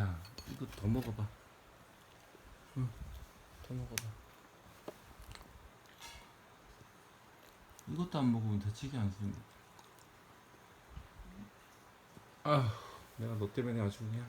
야, 이거 더 먹어봐. 응, 더 먹어봐. 이것도 안 먹으면 대책이 안 쓰니. 아, 내가 너 때문에 아주 그냥.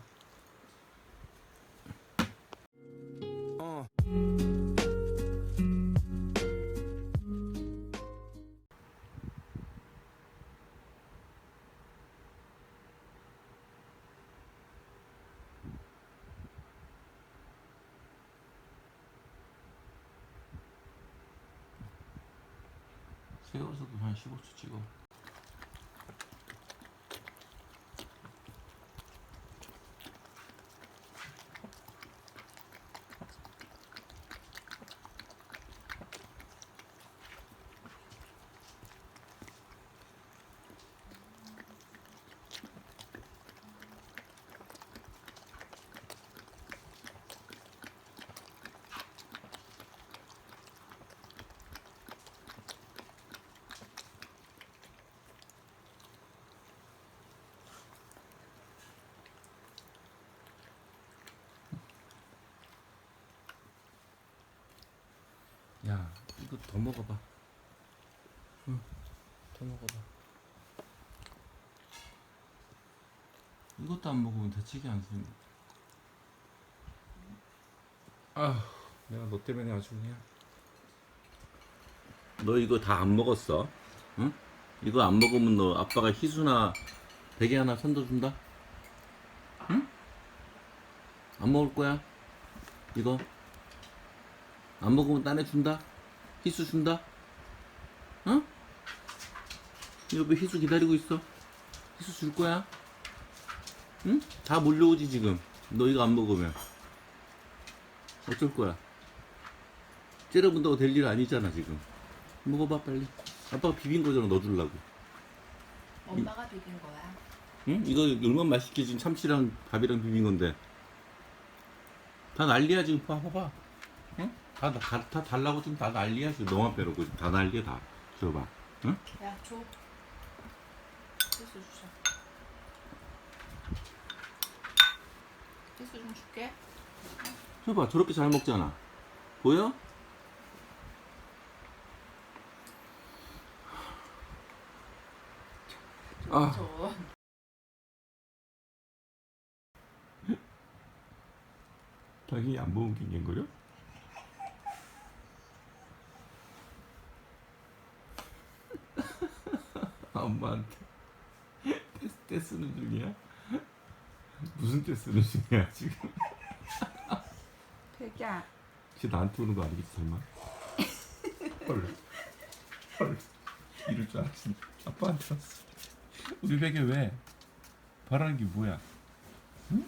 세월서도 한 15초 찍어. 야, 이거 더 먹어봐. 응, 더 먹어봐. 이것도 안 먹으면 대책이 안 쓰니. 아, 내가 너 때문에 아주 그냥. 너 이거 다 안 먹었어? 응? 이거 안 먹으면 너 아빠가 희수나 베개 하나 선도 준다? 응? 안 먹을 거야? 이거? 안 먹으면 딴애 준다? 희수 준다? 어? 옆에 희수 기다리고 있어. 희수 줄 거야? 응? 다 몰려오지 지금. 너 이거 안 먹으면. 어쩔 거야? 째려본다고 될 일 아니잖아 지금. 먹어봐 빨리. 아빠가 비빈 거잖아 너 주려고. 엄마가 비빈 거야. 응? 이거 얼마나 맛있게 지금 참치랑 밥이랑 비빈 건데. 다 난리야 지금 봐 봐봐. 응? 다, 다, 다 달라고 지금 다 난리야 지금 너만 빼놓고 지금 다 난리야 다. 줘봐. 응? 야, 줘. 희수 주자. 희수 좀 줄게. 줘봐 저렇게 잘 먹잖아. 보여? 줘, 아. 줘. 당연히 안 먹은 게 갱거려? 엄마한테 떼, 떼 쓰는 중이야? 무슨 떼 쓰는 중이야 지금? 백야. 쟤 나한테 오는 거 아니겠지 설마? 헐. 헐. 이럴 줄 알았어. 아빠한테 왔어. 우리 베개 왜? 바라는 게 뭐야? 응?